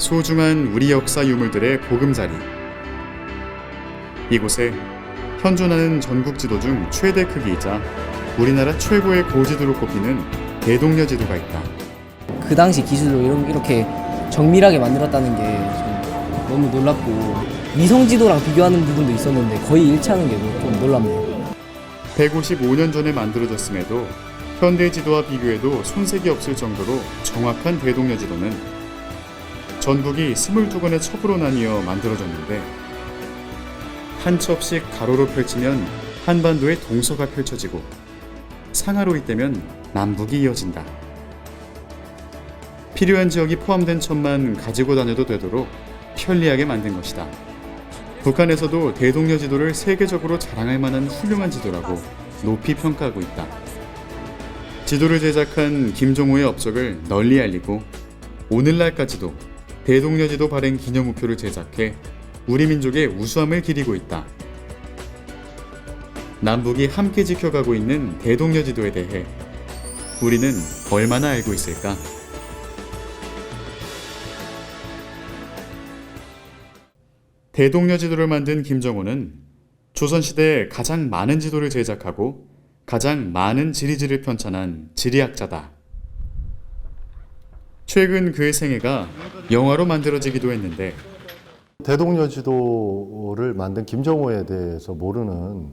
소중한 우리 역사 유물들의 보금자리. 이곳에 현존하는 전국 지도 중 최대 크기이자 우리나라 최고의 고지도로 꼽히는 대동여 지도가 있다. 그 당시 기술로 이런- 이렇게 정밀하게 만들었다는 게좀 너무 놀랍고 위성 지도랑 비교하는 부분도 있었는데 거의 일치하는 게 좀 놀랍네요. 155년 전에 만들어졌음에도 현대 지도와 비교해도 손색이 없을 정도로 정확한 대동여 지도는 전국이 22권의 첩으로 나뉘어 만들어졌는데 한 첩씩 가로로 펼치면 한반도의 동서가 펼쳐지고 상하로 잇대면 남북이 이어진다. 필요한 지역이 포함된 첩만 가지고 다녀도 되도록 편리하게 만든 것이다. 북한에서도 대동여 지도를 세계적으로 자랑할 만한 훌륭한 지도라고 높이 평가하고 있다. 지도를 제작한 김종호의 업적을 널리 알리고 오늘날까지도 대동여 지도 발행 기념 우표를 제작해 우리 민족의 우수함을 기리고 있다. 남북이 함께 지켜가고 있는 대동여 지도에 대해 우리는 얼마나 알고 있을까? 대동여 지도를 만든 김정호는 조선시대에 가장 많은 지도를 제작하고 가장 많은 지리지를 편찬한 지리학자다. 최근 그의 생애가 영화로 만들어지기도 했는데 대동여 지도를 만든 김정호에 대해서 모르는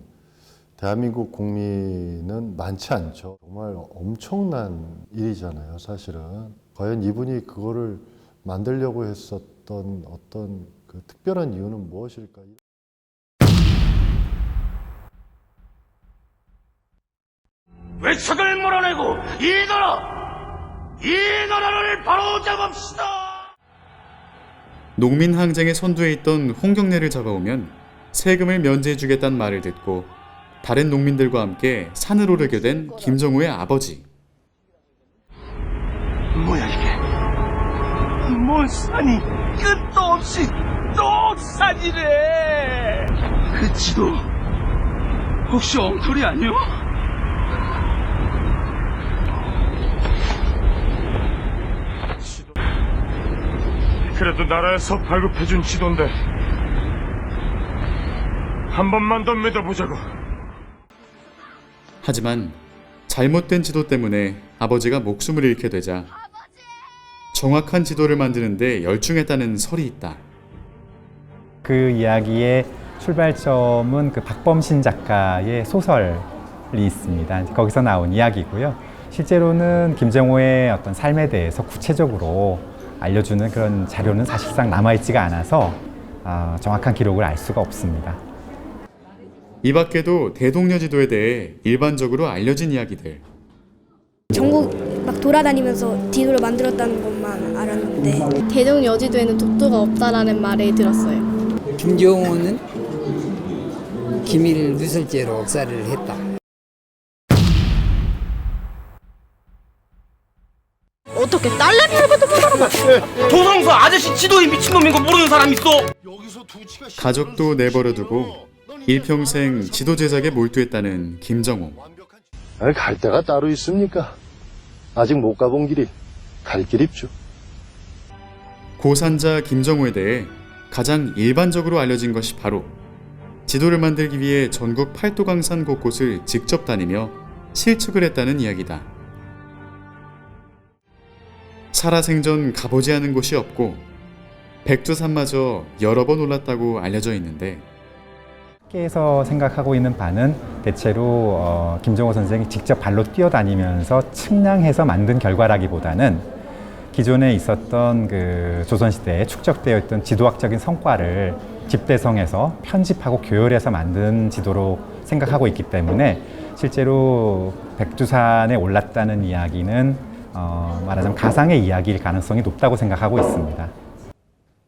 대한민국 국민은 많지 않죠. 정말 엄청난 일이잖아요, 사실은. 과연 이분이 그거를 만들려고 했었던 어떤 그 특별한 이유는 무엇일까? 외척을 몰아내고 이 나라 이 나라를 바로 잡읍시다. 농민 항쟁의 선두에 있던 홍경래를 잡아오면 세금을 면제해주겠다는 말을 듣고 다른 농민들과 함께 산을 오르게 된 김정호의 아버지. 뭐야 이게? 뭔 산이 끝도 없이 또 산이래. 그 지도 혹시 엉터리 아니오? 그래도 나라에서 발급해준 지도인데 한 번만 더 믿어보자고 하지만 잘못된 지도 때문에 아버지가 목숨을 잃게 되자 정확한 지도를 만드는데 열중했다는 설이 있다. 그 이야기의 출발점은 그 박범신 작가의 소설이 있습니다. 거기서 나온 이야기고요. 실제로는 김정호의 어떤 삶에 대해서 구체적으로 알려주는 그런 자료는 사실상 남아있지가 않아서 아, 정확한 기록을 알 수가 없습니다. 이 밖에도 대동여 지도에 대해 일반적으로 알려진 이야기들. 전국 막 돌아다니면서 지도를 만들었다는 것만 알았는데 대동 여지도에는 독도가 없다라는 말을 들었어요. 김정호는 기밀 누설죄로 억사를 했다. 어떻게 딸내미를 봐도 못 알아봐. 조성수 아저씨 지도에 미친놈인 거 모르는 사람 있어? 가족도 내버려두고 일평생 지도 제작에 몰두했다는 김정호. 아니, 갈 데가 따로 있습니까? 아직 못 가본 길이 갈길 있죠. 고산자 김정호에 대해 가장 일반적으로 알려진 것이 바로 지도를 만들기 위해 전국 팔도강산 곳곳을 직접 다니며 실측을 했다는 이야기다. 살아생전 가보지 않은 곳이 없고 백두산마저 여러 번 올랐다고 알려져 있는데 학계에서 생각하고 있는 바는 대체로 어, 김정호 선생이 직접 발로 뛰어다니면서 측량해서 만든 결과라기보다는 기존에 있었던 그 조선시대에 축적되어 있던 지도학적인 성과를 집대성해서 편집하고 교열해서 만든 지도로 생각하고 있기 때문에 실제로 백두산에 올랐다는 이야기는 어, 말하자면 가상의 이야기일 가능성이 높다고 생각하고 있습니다.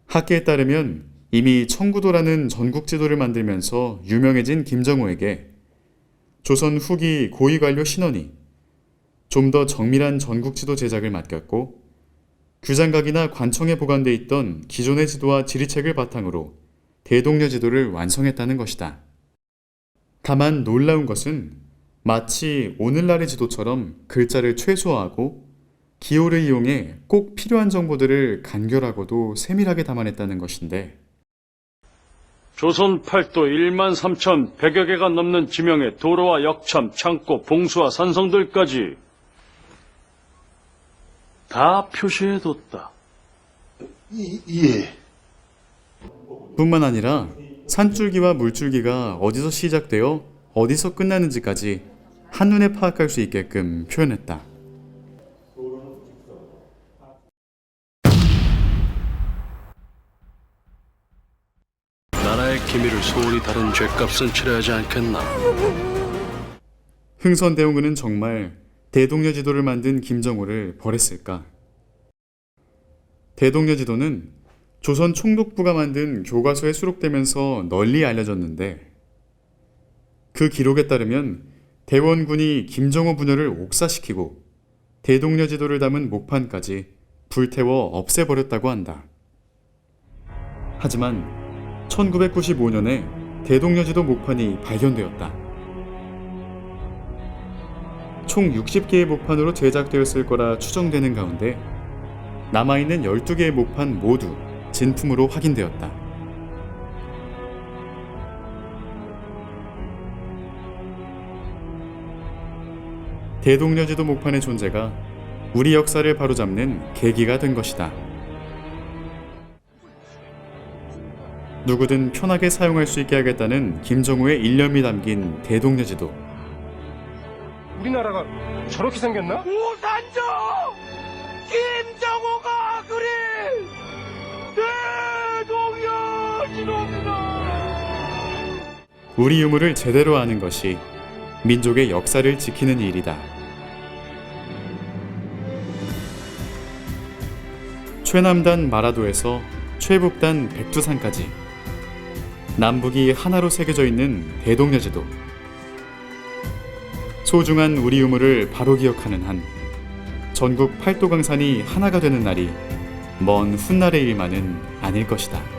학계에 따르면 이미 청구도라는 전국 지도를 만들면서 유명해진 김정호에게 조선 후기 고위 관료 신원이 좀 더 정밀한 전국 지도 제작을 맡겼고 규장각이나 관청에 보관돼 있던 기존의 지도와 지리책을 바탕으로 대동여 지도를 완성했다는 것이다. 다만 놀라운 것은 마치 오늘날의 지도처럼 글자를 최소화하고 기호를 이용해 꼭 필요한 정보들을 간결하고도 세밀하게 담아냈다는 것인데 조선 팔도 1만 3천 100여 개가 넘는 지명의 도로와 역참, 창고, 봉수와 산성들까지 다 표시해뒀다. 예. 뿐만 아니라 산줄기와 물줄기가 어디서 시작되어 어디서 끝나는지까지 한눈에 파악할 수 있게끔 표현했다. 기밀을 소원이 다른 죄값은 치러야 하지 않겠나? 흥선대원군은 정말 대동여 지도를 만든 김정호를 벌했을까? 대동여 지도는 조선 총독부가 만든 교과서에 수록되면서 널리 알려졌는데 그 기록에 따르면 대원군이 김정호 분열을 옥사시키고 대동여 지도를 담은 목판까지 불태워 없애버렸다고 한다. 하지만 1995년에 대동여지도 목판이 발견되었다. 총 60개의 목판으로 제작되었을 거라 추정되는 가운데 남아있는 12개의 목판 모두 진품으로 확인되었다. 대동여지도 목판의 존재가 우리 역사를 바로잡는 계기가 된 것이다. 누구든 편하게 사용할 수 있게 하겠다는 김정우의 일념이 담긴 대동여 지도. 우리나라가 저렇게 생겼나? 우산조 김정호가 그린 대동여 지도입니다. 우리 유물을 제대로 아는 것이 민족의 역사를 지키는 일이다. 최남단 마라도에서 최북단 백두산까지 남북이 하나로 새겨져 있는 대동여제도. 소중한 우리 유물을 바로 기억하는 한 전국 팔도 강산이 하나가 되는 날이 먼 훗날의 일만은 아닐 것이다.